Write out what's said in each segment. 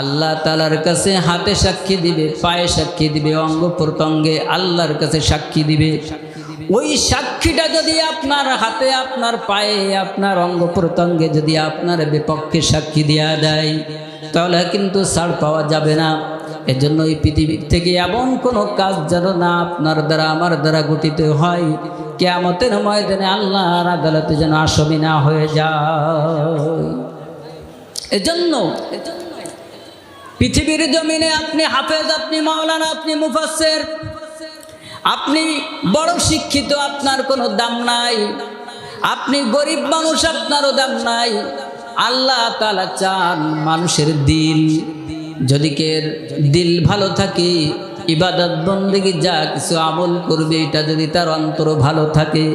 আল্লাহ তালার কাছে হাতে সাক্ষী দিবে, পায়ে সাক্ষী দিবে, অঙ্গ প্রত্যঙ্গে আল্লাহর কাছে সাক্ষী দিবে। ওই সাক্ষীটা যদি আপনার হাতে, আপনার পায়ে, আপনার অঙ্গ প্রত্যঙ্গে যদি আপনার বিপক্ষে সাক্ষী দেওয়া দেয়, তাহলে কিন্তু ছাড় পাওয়া যাবে না। এজন্য এই পৃথিবীর থেকে এমন কোনো কাজ যেন না আপনার দ্বারা, আমার দ্বারা গঠিত হয়। কেয়ামতের ময়দানে আল্লাহর আদালতে যেন আসামি না হয়ে যায়। এজন্য পৃথিবীর জমিনে আপনি হাফেজ, আপনি মাওলানা, আপনি মুফাসের আপনি বড় শিক্ষিত, আপনার কোনো দাম নাই। আপনি গরিব মানুষ, আপনারও দাম নাই। আল্লাহ তালা চান মানুষের দিল। যদি কে দিল ভালো থাকে, ইবাদত বন্দিগি যা কিছু আমল করবে, এটা যদি তার অন্তর ভালো থাকে,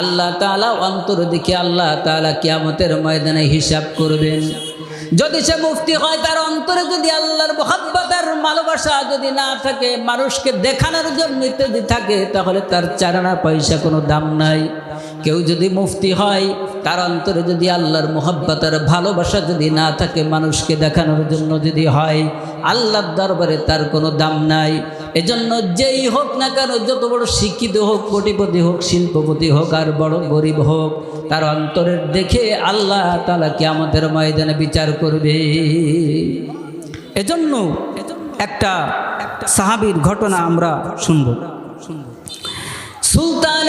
আল্লাহ তালা অন্তর দেখে আল্লাহ তালা কিয়ামতের ময়দানে হিসাব করবেন। যদি সে মুফতি হয়, তার অন্তরে যদি আল্লাহর মহাব্বতের ভালোবাসা যদি না থাকে, মানুষকে দেখানোর জন্য যদি থাকে, তাহলে তার চারানা পয়সা কোনো দাম নাই। কেউ যদি মুফতি হয় তার অন্তরে যদি আল্লাহর মোহাব্বতার ভালোবাসা যদি না থাকে মানুষকে দেখানোর জন্য যদি হয়, আল্লাহর দরবারে তার কোনো দাম নাই। এজন্য যেই হোক না কেন, যত বড় শিক্ষিত হোক, কোটিপতি হোক, শিল্পপতি হোক, আর বড় গরিব হোক, তার অন্তরের দেখে আল্লাহ তালা কি আমাদের ময়দানে বিচার করবে। এজন্য একটা সাহাবির ঘটনা আমরা শুনব। সুলতান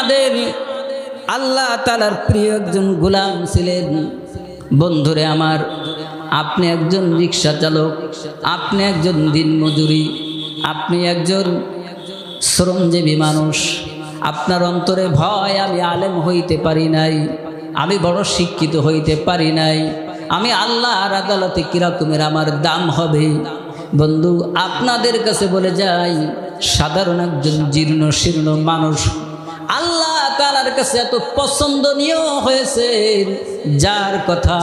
আদের আল্লাহ তালার প্রিয় একজন গোলাম ছিলেন। বন্ধুরে আমার, আপনি একজন রিক্সা চালক, আপনি একজন দিনমজুরি আপনি একজন শ্রমজীবী মানুষ। আপনার অন্তরে ভয়, আমি আলেম হইতে পারি নাই, আমি বড় শিক্ষিত হইতে পারি নাই, আমি আল্লাহর আদালতে কীরকমের আমার দাম হবে? বন্ধু, আপনাদের কাছে বলে যাই, সাধারণ একজন জীর্ণ শীর্ণ মানুষ, আল্লাহ তালার কাছে এত পছন্দনীয় হয়েছে। যার কথা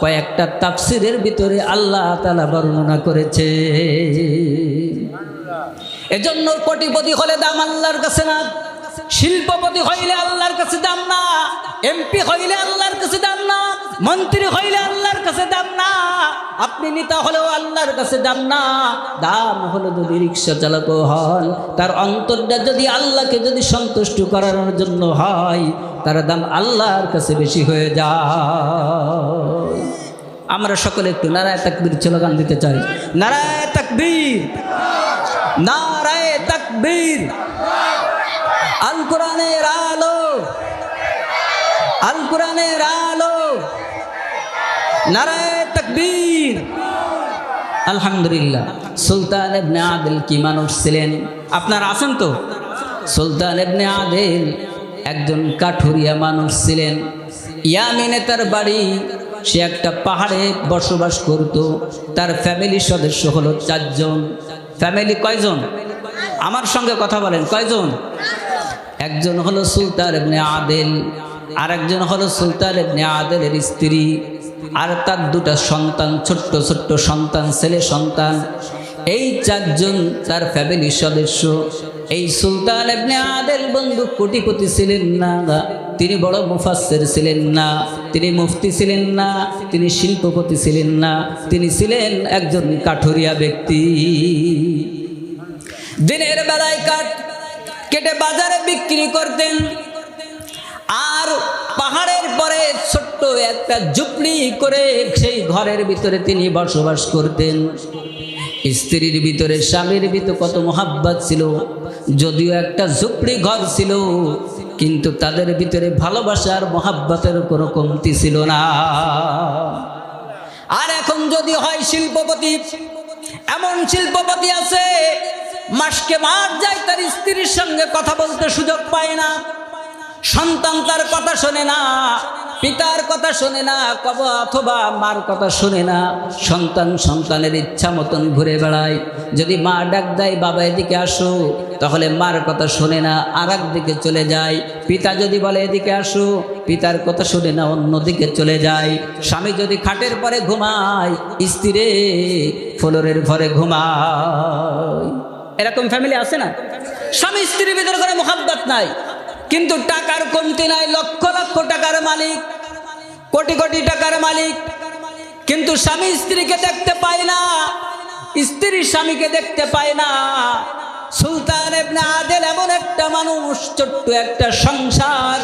কয়েকটা তাফসিরের ভিতরে আল্লাহ তালা বর্ণনা করেছে। এজন্য কোটিপতি হলে দাম আল্লাহর কাছে না। শিল্পপতি হইলে আল্লাহর কাছে দাম না, এমপি হইলে আল্লাহর কাছে দাম না, মন্ত্রী হইলে আল্লাহর কাছে দাম না, আপনি নেতা হলেও আল্লাহর কাছে দাম না। দাম হলো যদি রিক্সা চালক হন, তার অন্তরটা যদি আল্লাহকে যদি সন্তুষ্ট করানোর জন্য হয়, তার দাম আল্লাহর কাছে বেশি হয়ে যায়। আমরা সকলে একটু নারায় তাকবীর স্লোগান দিতে চাই। নারায় তাকবীর! নারায় তাকবীর! আল কোরআনের আলো। আল কোরআনের আলো। নারায় তাকবীর। আলহামদুলিল্লাহ। সুলতান ইবনে আদিল কি মানুষ ছিলেন? আপনারা আছেন তো? সুলতান ইবনে আদিল একজন কাঠুরিয়া মানুষ ছিলেন। ইয়ামিনে তার বাড়ি, সে একটা পাহাড়ে বসবাস করত। তার ফ্যামিলির সদস্য হলো চারজন। ফ্যামিলি কয়জন? আমার সঙ্গে কথা বলেন, কয়জন? একজন হলো সুলতান ইবনে আদেল আর একজন হলো সুলতান ইবনে আদেলের স্ত্রী, আর তার দুটা সন্তান, ছোট্ট ছোট্ট সন্তান, ছেলে সন্তান। এই চারজন তার ফ্যামিলির সদস্য। এই সুলতান ইবনে আদেল বন্ধু কোটিপতি ছিলেন না, তিনি বড় মুফাসের ছিলেন না, তিনি মুফতি ছিলেন না, তিনি শিল্পপতি ছিলেন না, তিনি ছিলেন একজন কাঠুরিয়া ব্যক্তি। দিনের বেলায় কাঠ কেটে বাজারে বিক্রি করতেন। আর পাহাড়ের পরে ছোট্ট একটা ঝুপড়ি করে সেই ঘরের ভিতরে তিনি বসবাস করতেন। স্ত্রীর ভিতরে, স্বামীর ভিতরে কত মোহাব্বত ছিল। যদিও একটা ঝুপড়ি ঘর ছিল, কিন্তু তাদের ভিতরে ভালোবাসার মোহাব্বতের কোনো কমতি ছিল না। আর এখন যদি হয় শিল্পপতি, এমন শিল্পপতি আছে মাসকে মাস যায়, তার স্ত্রীর সঙ্গে কথা বলতে সুযোগ পায় না। সন্তান তার কথা শোনে না, পিতার কথা শোনে না কব অথবা মার কথা শোনে না। সন্তান সন্তানের ইচ্ছা মতন ঘুরে বেড়ায়। যদি মা ডাক দেয়, বাবা এদিকে আসো, তাহলে মার কথা শোনে না আর দিকে চলে যায়। পিতা যদি বলে, এদিকে আসো, পিতার কথা শুনে না, অন্যদিকে চলে যায়। স্বামী যদি খাটের পরে ঘুমায়, স্ত্রী ফ্লোরের ঘরে ঘুমায়। এরকম ফ্যামিলি আছে না? স্বামী স্ত্রীর ভিতরে করে মোহাব্বত নাই। কিন্তু টাকার কমতি নাই, লক্ষ লক্ষ টাকার মালিক, কোটি কোটি টাকার মালিক। কিন্তু স্বামী স্ত্রীকে দেখতে পায় না, স্ত্রী স্বামীকে দেখতে পায় না। সুলতান আদেল এমন একটা মানুষ, ছোট্ট একটা সংসার।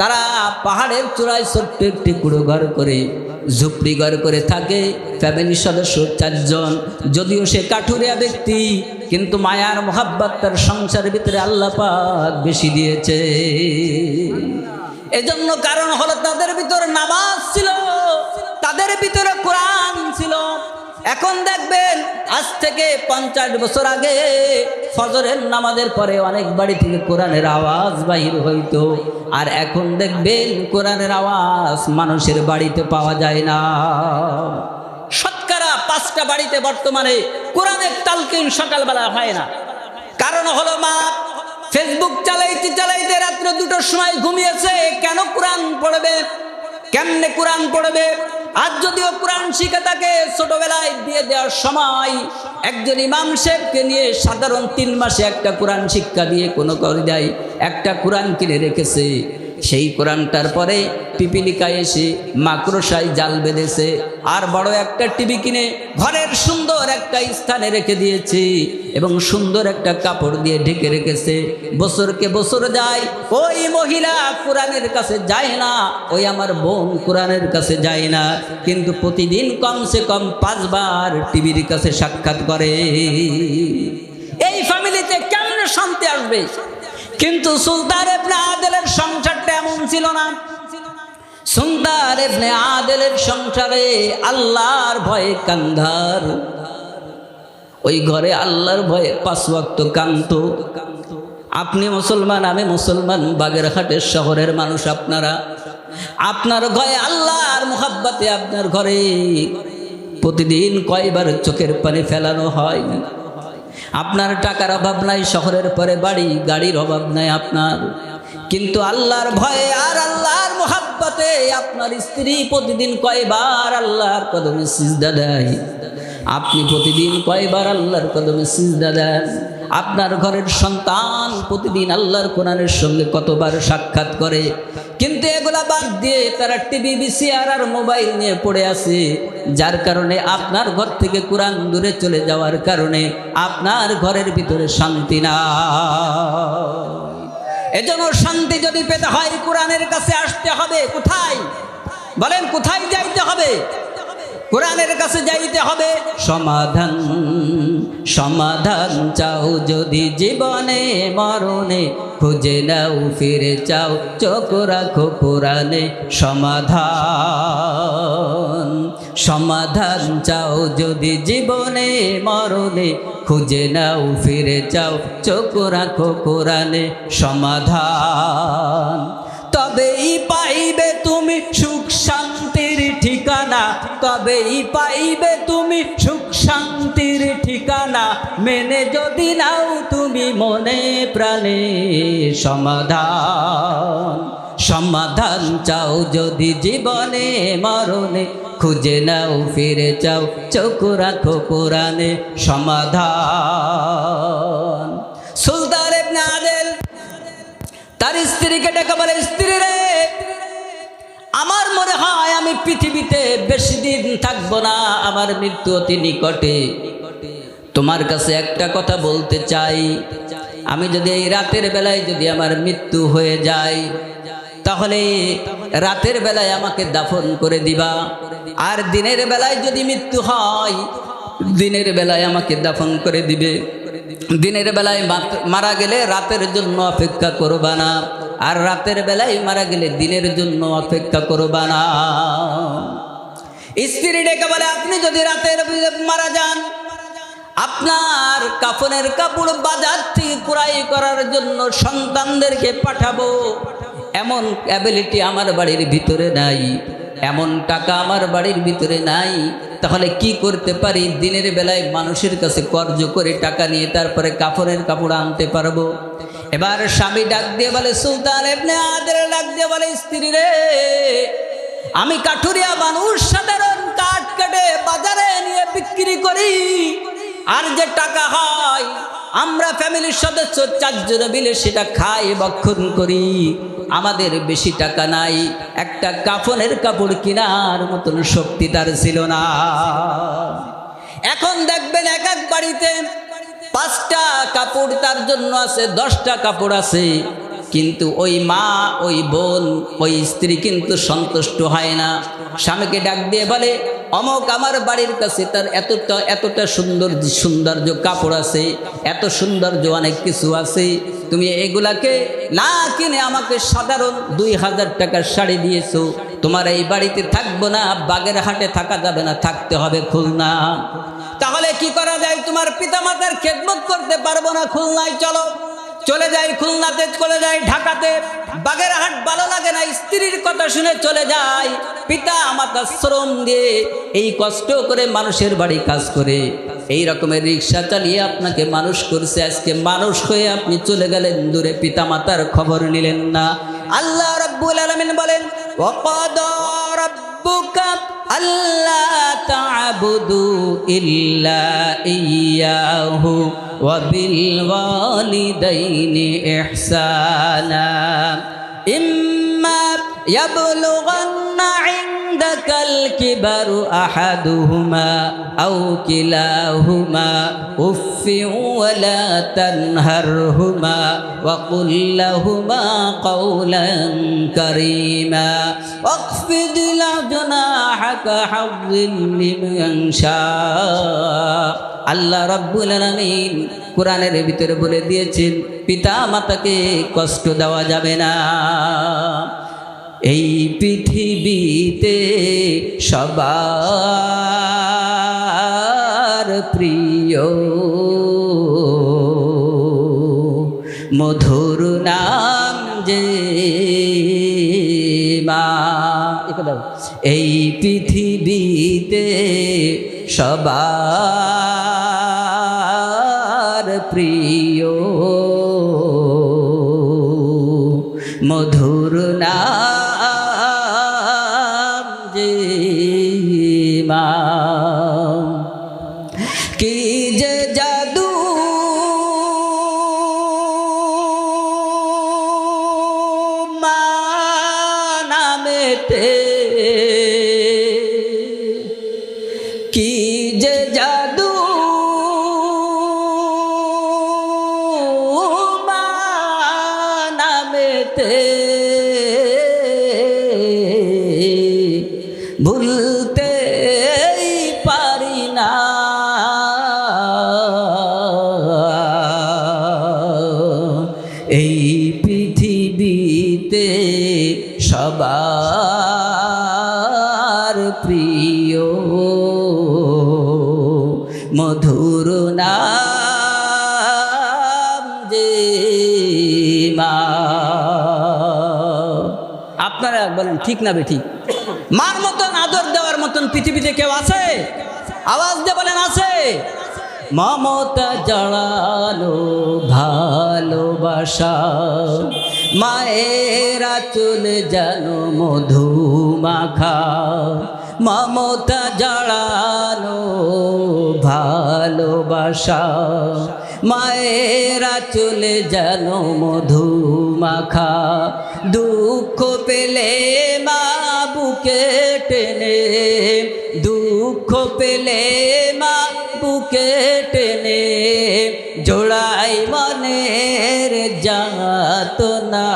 তারা পাহাড়ের চূড়ায় ছোট্ট একটি কুড়ো ঘর করে, ঝুপড়ি ঘর করে থাকে। ফ্যামিলির সদস্য চারজন। যদিও সে কাঠুরিয়া ব্যক্তি, কিন্তু মায়ার মোহাব্বত তার সংসারের ভিতরে আল্লাহ পাক বেশি দিয়েছে। এজন্য কারণ হলো তাদের ভিতরে নামাজ ছিল, তাদের ভিতরে কোরআন ছিল। এখন দেখবেন, আজ থেকে পঞ্চাশ বছর আগে ফজরের নামাজের পরে অনেক বাড়ি থেকে কোরআনের আওয়াজ বাহির হইতো। আর এখন দেখবেন, কোরআনের আওয়াজ মানুষের বাড়িতে পাওয়া যায় না। শতকরা পাঁচটা বাড়িতে বর্তমানে কোরআনের তালকিন সকালবেলা হয় না। কারণ হলো মা, ফেসবুক চালাইতে চালাইতে রাত্র দুটোর সময় ঘুমিয়েছে, কেন কোরআন পড়বে? কেমনে কোরআন পড়বে? আজ যদিও কোরআন শিখে তাকে ছোটবেলায় দিয়ে দেওয়ার সময় একজন ইমাম সাহেবকে নিয়ে সাধারণ তিন মাসে একটা কোরআন শিক্ষা দিয়ে কোনো করে দেয়। একটা কোরআন কিনে রেখেছে। সেই কোরআনটার পরে পিপিলিকায় এসে মাকড়সায় জাল বেঁধেছে। আর বড় একটা টিভি কিনে ঘরের সুন্দর একটা স্থানে রেখে দিয়েছে এবং সুন্দর একটা কাপড় দিয়ে ঢেকে রেখেছে। বছরকে বছর যায়, ওই মহিলা কোরআনের কাছে যায় না, ওই আমার বোন কোরআনের কাছে যায় না। কিন্তু প্রতিদিন কমসে কম পাঁচবার টিভির কাছে সাক্ষাৎ করে। এই ফ্যামিলিতে কেমন শান্তি আসবে? কিন্তু সুলতান এবনে আদেলের সংসারটা এমন ছিল না। সুলতান এবনে আদেলের সংসারে আল্লাহর ভয়ে কান্ধার। ওই ঘরে আল্লাহর ভয়ে পাঁচ কান্ত আপনি মুসলমান, আমি মুসলমান বাগেরহাটের শহরের মানুষ আপনারা। আপনার ঘরে আল্লাহর মুহাব্বাতে আপনার ঘরে প্রতিদিন কয়বার চোখের পানি ফেলানো হয়? আপনার টাকার অভাব নাই, শহরের পরে বাড়ি, গাড়ির অভাব নাই আপনার। কিন্তু আল্লাহর ভয়ে আর আল্লাহর মোহাব্বতে আপনার স্ত্রী প্রতিদিন কয়বার আল্লাহর কদমে সিজদা দেয়। আপনি প্রতিদিন কয়বার আল্লাহর কদমে সিজদা দেন? আপনার ঘরের সন্তান প্রতিদিন আল্লাহর কোরআনের সঙ্গে কতবার সাক্ষাৎ করে। কিন্তু এগুলা বাদ দিয়ে তারা টিভি, বিসিআর আর মোবাইল নিয়ে পড়ে আছে। যার কারণে আপনার ঘর থেকে কোরআন দূরে চলে যাওয়ার কারণে আপনার ঘরের ভিতরে শান্তি না এজন্য শান্তি যদি পেতে হয়, কোরআনের কাছে আসতে হবে। কোথায়? বলেন, কোথায় যাইতে হবে? কোরআনের কাছে যাইতে হবে। সমাধান সমাধান চাও যদি জীবনে, মরণে, খুঁজে নাও, ফিরে চাও, চোখ রাখো কোরআনে। সমাধান সমাধান চাও যদি জীবনে, মরণে, খুঁজে নাও, ফিরে চাও, চোখ রাখো কোরআনে। সমাধান, তবেই পাইবে তবেই পাইবে তুমি সুখ শান্তির ঠিকানা। মেনে যদি নাও তুমি মনে প্রাণে সমাধান। সমাধান চাও যদি জীবনে মরণে, খুঁজে নাও ফিরে চাও চোখ রাখো কোরআনে সমাধান। সুলতান তার স্ত্রীকে ডেকে বলে, স্ত্রী রে আমার মনে হয় আমি পৃথিবীতে বেশি দিন থাকব না, আমার মৃত্যু অতি নিকটে। তোমার কাছে একটা কথা বলতে চাই, আমি যদি এই রাতের বেলায় যদি আমার মৃত্যু হয়ে যায় তাহলে রাতের বেলায় আমাকে দাফন করে দিবা। আর দিনের বেলায় যদি মৃত্যু হয়, দিনের বেলায় আমাকে দাফন করে দিবে। দিনের বেলায় মারা গেলে রাতের জন্য অপেক্ষা করবা না। আর রাতের বেলায় মারা গেলে দিনের জন্য অপেক্ষা করবা না। স্ত্রী ডেকে বলে, আপনি যদি রাতের মারা যান, আপনার কাফনের কাপড় বাজার থেকে ক্রয় করার জন্য সন্তানদেরকে পাঠাবো। এমন অ্যাবিলিটি আমার বাড়ির ভিতরে নাই, এমন টাকা আমার বাড়ির ভিতরে নাই। তাহলে কি করতে পারি? দিনের বেলায় মানুষের কাছে কর্জ করে টাকা নিয়ে তারপরে কাফনের কাপড় আনতে পারব? এবার স্বামী ডাক দিয়ে বলে, সুলতান এমনি আদের ডাক দিয়ে বলে, স্ত্রী রে, আমি কাঠুরিয়া মানুষ, সাধারণ কাঠ কেটে বাজারে নিয়ে বিক্রি করি। আর যে টাকা হয়, আমরা ফ্যামিলির সদস্য চারজনে মিলে সেটা খাই, বক্ষণ করি। আমাদের বেশি টাকা নাই, একটা কাফনের কাপড় কেনার মতন শক্তি তার ছিল না। এখন দেখবেন এক এক বাড়িতে পাঁচটা কাপড় তার জন্য আছে, দশটা কাপড় আছে। কিন্তু ওই মা, ওই বোন, ওই স্ত্রী কিন্তু সন্তুষ্ট হয় না। স্বামীকে ডাক দিয়ে বলে, অমক আমার বাড়ির কাছে তার এতটা এতটা সুন্দর, সৌন্দর্য কাপড় আছে, এত সৌন্দর্য অনেক কিছু আছে। তুমি এগুলাকে না কিনে আমাকে সাধারণ দুই হাজার টাকার শাড়ি দিয়েছ। তোমার এই বাড়িতে থাকব না বাগের হাটে থাকা যাবে না, থাকতে হবে খুলনা। তাহলে কি করা যায়? তোমার পিতামাতার খেদমত করতে পারব না খুলনায়, চলো। চলে যাই খুলনাতে, চলে যাই ঢাকাতে। বাগেরহাট ভালো লাগে না, স্ত্রীর কথা শুনে চলে যাই। পিতা মাতা শ্রম দিয়ে এই কষ্ট করে মানুষের বাড়ি কাজ করে। এই রকমের রিক্সা চালিয়ে আপনাকে মানুষ করছে। আজকে মানুষ হয়ে আপনি চলে গেলেন, দূরে পিতা মাতার খবর নিলেন না। আল্লাহ রব্বুল আলমিন বলেন ربك ألا تعبدوا إلا إياه وبالوالدين إحسانا. إما يبلغن عندك الكبر أحدهما أو كلاهما أف ولا تنهرهما وقل لهما قولا كريما واخفض جناحك حظ لمن شاء আল্লাহ রব্বুল আলামিন কোরআনের ভিতরে বলে দিয়েছেন পিতা মাতাকে কষ্ট দেওয়া যাবে না এই পৃথিবীতে সবার প্রিয়। মধুর নাম যে মা এই পৃথিবীতে সবার প্রিয়। মধুর যে সবার প্রিয়। মধুর নাম যে মা। আপনারা বলেন, ঠিক না বে ঠিক মার মতন আদর দেওয়ার মতন পৃথিবীতে কেউ আছে? আওয়াজ দিয়ে বলেন, আছে। মমতা জড়ালো ভালোবাসা। মায়েরা চলে জানো মধু মাখা মমতা জড়ানো ভালোবাসা। মায়েরা চলে জানো মধু মাখা দুঃখ পেলে মা বুকে টেনে, দুঃখ পেলে মা বুকে টেনে। জোড়াই মনের যাত না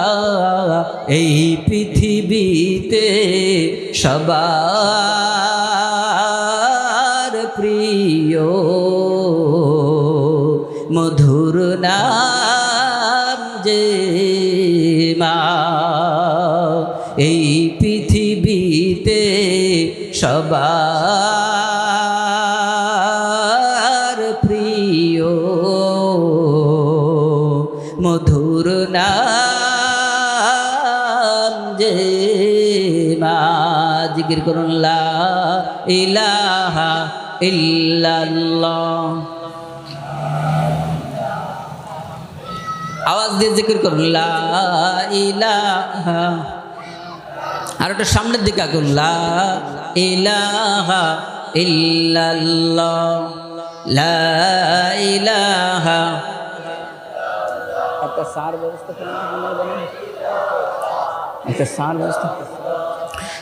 এই পৃথিবীতে সবার প্রিয় মধুর নাম যে মা। এই পৃথিবীতে সবার জিকির করুন, লা ইলাহা আওয়াজ দিয়ে জিকির করুন, লা আর ওটা সামনের দিকে আগুন, লা ইলাহা লা একটা সার ব্যবস্থা একটা সার ব্যবস্থা।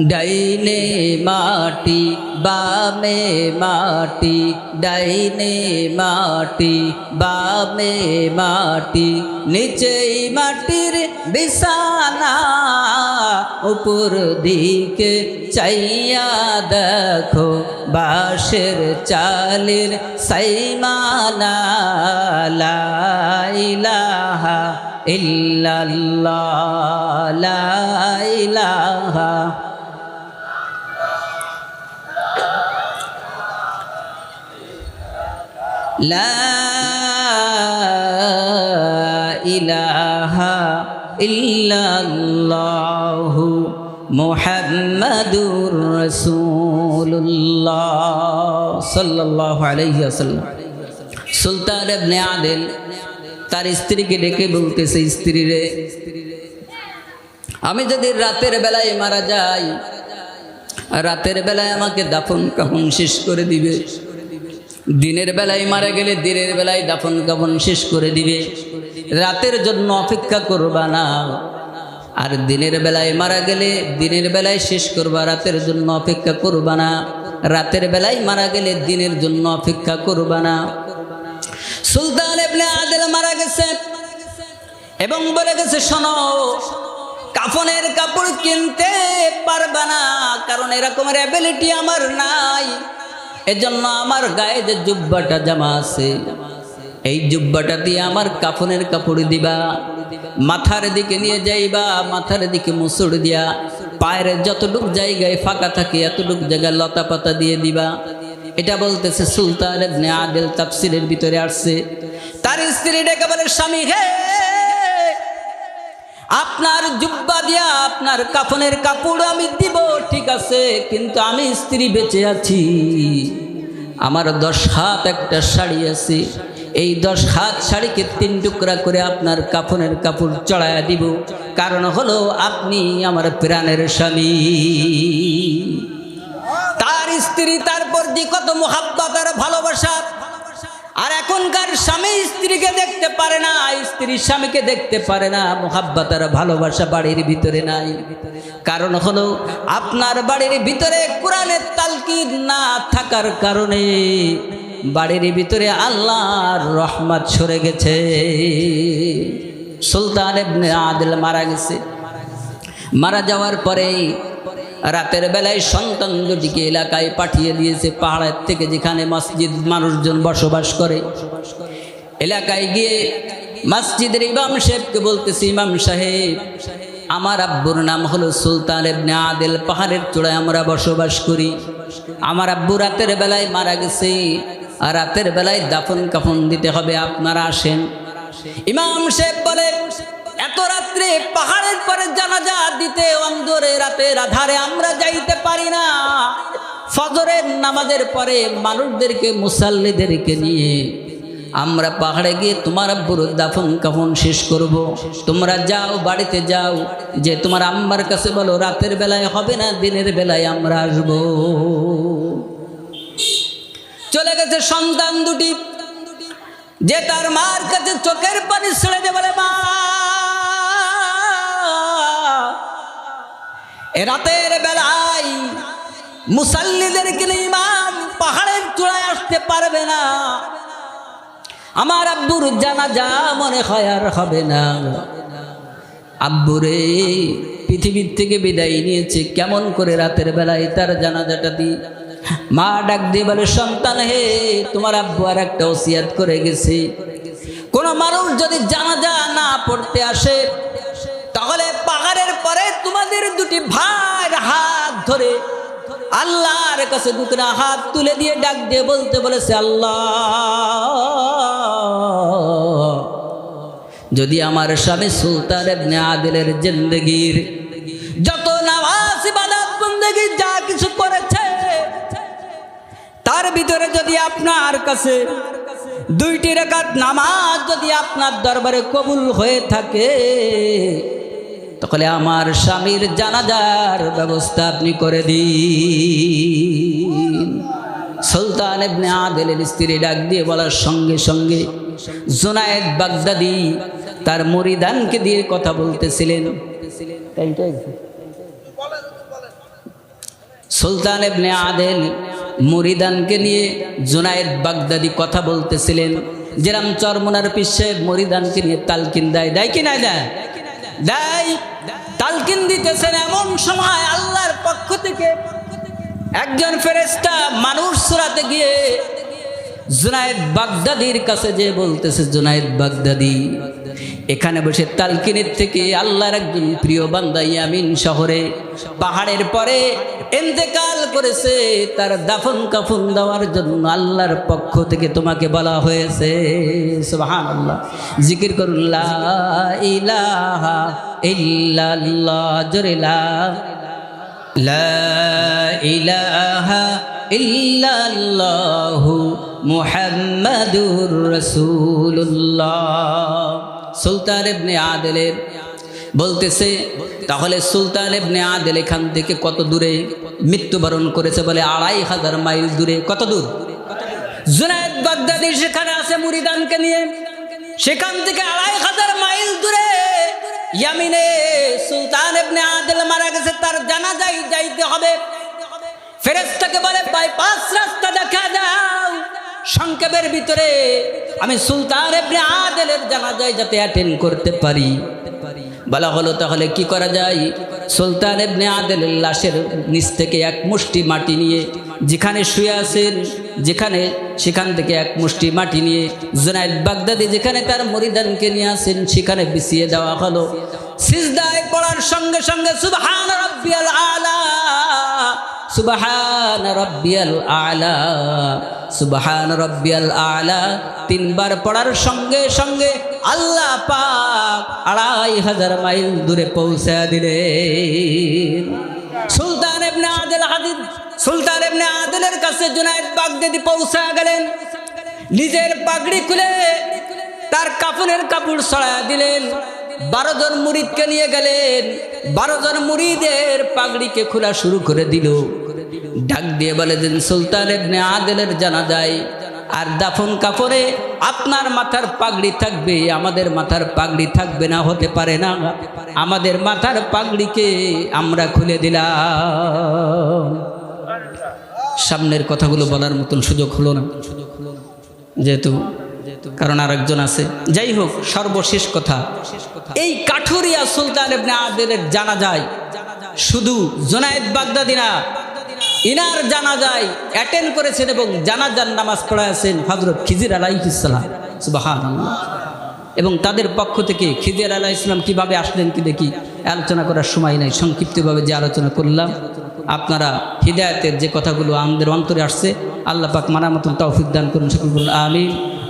ডাইনে মাটি, বামে মাটি, ডাইনে মাটি, বামে মাটি, নিচেই মাটির বিছানা, উপর দিকে চাইয়া দেখো বাঁশের চালের সাইমানা, লা ইলাহা ইল্লাল্লাহ লা ইলাহা ইল্লাল্লাহু মুহাম্মাদুর রাসূলুল্লাহ সাল্লাল্লাহু আলাইহি ওয়াসাল্লাম। সুলতান ইবনে তার স্ত্রীকে ডেকে বলতেছে স্ত্রী রে, আমি যদি রাতের বেলায় মারা যাই, রাতের বেলায় আমাকে দাফন কাহন শেষ করে দিবে। দিনের বেলায় মারা গেলে দিনের বেলায় দাফন কাফন শেষ করে দিবে। রাতের জন্য অপেক্ষা করবা না। আর দিনের বেলায় মারা গেলে দিনের বেলায় শেষ করবা, রাতের জন্য অপেক্ষা করবা না। রাতের বেলায় মারা গেলে দিনের জন্য অপেক্ষা করবা না। সুলতান এবনে আদেল মারা গেছে এবং বলে গেছে, শোনো, কাফনের কাপড় কিনতে পারবা না, কারণ এরকমের অ্যাবিলিটি আমার নাই। এজন্য আমার গায়ে যে জুব্বাটা জামা আছে, এই জুব্বাটা দিয়ে আমার কাফনের কাপড় দিবা, মাথার দিকে নিয়ে যাইবা, মাথার দিকে মুসুর দিয়া, পায়ের যতটুক জায়গায় ফাঁকা থাকে এতটুক জায়গায় লতা পাতা দিয়ে দিবা। এটা বলতেছে সুলতান আদেল তাফসিরের ভিতরে আসছে। তার স্ত্রী ডেকে বলে স্বামী, হে আপনার জুব্বা দিয়া আপনার কাফনের কাপড় আমি দিব, ঠিক আছে, কিন্তু আমি স্ত্রী বেঁচে আছি। আমার দশ হাত একটা শাড়ি আছে, এই দশ হাত শাড়িকে তিন টুকরা করে আপনার কাফনের কাপড় চড়াইয়া দিব। কারণ হলো, আপনি আমার প্রাণের স্বামী। তার স্ত্রী তারপর যে কত মোহাব্বত ভালোবাসা আর এখনকার স্বামী স্ত্রীকে দেখতে পারে না স্ত্রী স্বামীকে দেখতে পারে না। মোহাব্বত আর ভালোবাসা বাড়ির ভিতরে নাই। কারণ হলো, আপনার বাড়ির ভিতরে কোরআনের তালকিদ না থাকার কারণে বাড়ির ভিতরে আল্লাহর রহমত সরে গেছে। সুলতান আদিল মারা গেছে। মারা যাওয়ার পরেই রাতের বেলায় সন্তান দুটিকে এলাকায় পাঠিয়ে দিয়েছে পাহাড়ের থেকে, যেখানে মসজিদ মানুষজন বসবাস করে। এলাকায় গিয়ে মসজিদের ইমাম সাহেবকে বলতেছি, ইমাম সাহেব, আমার আব্বুর নাম হলো সুলতান এবনে আদেল, পাহাড়ের চূড়ায় আমরা বসবাস করি। আমার আব্বু রাতের বেলায় মারা গেছে, আর রাতের বেলায় দাফন কাফন দিতে হবে, আপনারা আসেন। ইমাম সাহেব বলে এত রাত্রে পাহাড়ের পরে জানাজা দিতে অন্ধরে রাতের আধারে আমরা যাইতে পারি না ফজরের নামাজের পরে মানুষদেরকে, মুসাল্লিদেরকে নিয়ে আমরা পাহাড়ে গিয়ে তোমার আব্বুর দাফন কাফন শেষ করব। তোমরা যাও, বাড়িতে যাও, যে তোমার আম্মার কাছে বলো, রাতের বেলায় হবে না, দিনের বেলায় আমরা আসব চলে গেছে সন্তান দুটি, যে তার মার কাছে চোখের পানি ছেড়ে দে বলে, মা রাতের বেলায় মুসাল্লিদেরকে ইমাম পাহাড়ের চূড়ায় আসতে পারবে না। আমার আব্বুর জানাজা মনে হয় আর হবে না। আব্বুরে পৃথিবীর থেকে বিদায় নিয়েছে, কেমন করে রাতের বেলায় তার জানাজাটা দিই মা ডাক দিয়ে বলে, সন্তান হে, তোমার আব্বু আর একটা ওসিয়াত করে গেছে। কোন মানুষ যদি জানাজা না পড়তে আসে তাহলে পাহাড়ের পরে তোমাদের দুটি ভাইয়ের হাত ধরে আল্লাহর কাছে দুটো হাত তুলে দিয়ে ডাক দিয়ে বলতে বলেছে, আল্লাহ, যদি আমার স্বামী সুলতান ইবনে আদিলের জিন্দগির যত নামাজ, ইবাদত যা কিছু করেছে, তার ভিতরে যদি আপনার কাছে দুইটি রেখাত নামাজ যদি আপনার দরবারে কবুল হয়ে থাকে তাহলে আমার স্বামীর জানাজার ব্যবস্থা আপনি করে দিন। সুলতান ইবনে আদেলের স্ত্রী ডাক দিয়ে বলার সঙ্গে সঙ্গে জোনায়েদ বাগদাদি তার মরিদানকে দিয়ে কথা বলতেছিলেন। সুলতান ইবনে আদেল মরিদানকে নিয়ে জুনায়েদ বাগদাদি কথা বলতেছিলেন। যেরাম চরমনার পিসে মরিদানকে নিয়ে তালকিন দেয় দেয় কি না দেয়? দেয় তালকিন দিতেছেন এমন সময় আল্লাহর পক্ষ থেকে একজন ফেরেস্তা মানুষ সুরাতে গিয়ে জুনায়েদ বাগদাদির কাছে যে বলতেছে, জুনায়দ বাগদাদি, এখানে বসে তালকিনের থেকে আল্লাহর একজন প্রিয় বান্দা ইয়ামিন শহরে, পাহাড়ের পরে এন্তেকাল করেছে, তার দাফন কাফন দেওয়ার জন্য আল্লাহর পক্ষ থেকে তোমাকে বলা হয়েছে। সুবহান আল্লাহ জিকির লা ইলাহা ইল্লাল্লাহ, জোরে লা ইলাহা ইল্লাল্লাহু মুহাম্মাদুর রসুল্লাহ সুলতান এবনে আদেলের বলতেছে, তাহলে সুলতান এবনে আদেল এখান থেকে কত দূরে মৃত্যুবরণ করেছে বলে আড়াই হাজার মাইল দূরে? কত দূর? জুনায়দ বাগদাদি সেখানে আছে মুরিদানকে নিয়ে। সেখান থেকে আড়াই হাজার মাইল দূরে ইয়ামিনে সুলতান এবনে আদেল মারা গেছে। তার জানা যাই যাইতে হবে। ফেরেস্তাকে বলে বাইপাস রাস্তা দেখা দাও সংক্ষেপের ভিতরে আমি সুলতান ইবনে আদেলের জানাজায় যাতে অ্যাটেন্ড করতে পারি। বলা হলো তাহলে কি করা যায়? সুলতান ইবনে আদেলের লাশের নিচ থেকে এক মুষ্টি মাটি নিয়ে যেখানে শুয়ে আছেন, যেখানে সেখান থেকে এক মুষ্টি মাটি নিয়ে জুনাইদ বাগদাদি যেখানে তার মরিদানকে নিয়ে আসেন সেখানে বিছিয়ে দেওয়া হলো। সিজদায় পড়ার সঙ্গে সঙ্গে সুবহান রাব্বিয়াল আলা সুবহান রব্বিয়াল আলা, সুবহান রব্বিয়াল আলা, তিনবার পড়ার সঙ্গে সঙ্গে আল্লাহ পাক আড়াই হাজার মাইল দূরে পৌঁছে দিলেন। সুলতান ইবনে আদেল হাদিদ, সুলতান ইবনে আদেলের কাছে জুনায়েদ বাগদাদি পৌঁছা গেলেন। নিজের পাগড়ি খুলে তার কাপড়ের কাপড় ছড়া দিলেন। বারো জন মুরিদকে নিয়ে গেলেন। বারো জন মুরিদের পাগড়িকে খোলা শুরু করে দিল। ডাক দিয়ে বলে, দিন সুলতান ইবনে আদেলের জানা যায় আর দাফন কাপড়ে আপনার মাথার পাগড়ি থাকবে, আমাদের মাথার পাগড়ি থাকবে না, হতে পারে না। আমাদের মাথার পাগড়িকে আমরা খুলে দিলাম। সামনের কথাগুলো বলার মতন সুযোগ হলো না। যেহেতু কারণ আরেকজন আছে। যাই হোক সর্বশেষ কথা। এই কাঠুরিয়া সুলতান আদেলের জানা যায় শুধু জোনায়েদ বাগদাদিনা ইনার জানা যায় অ্যাটেন্ড করেছেন এবং জানাজার নামাজ পড়াইছেন হজরত খিজির আলাইহিসাল্লাম সুবাহান এবং তাদের পক্ষ থেকে খিজির আলাহ ইসলাম কীভাবে আসলেন কি দেখি আলোচনা করার সময় নাই সংক্ষিপ্তভাবে যে আলোচনা করলাম। আপনারা হৃদায়তের যে কথাগুলো আমাদের অন্তরে আসছে আল্লাহ পাক মানার মতন তৌফিক দান করুন সকল বলুন আমিন।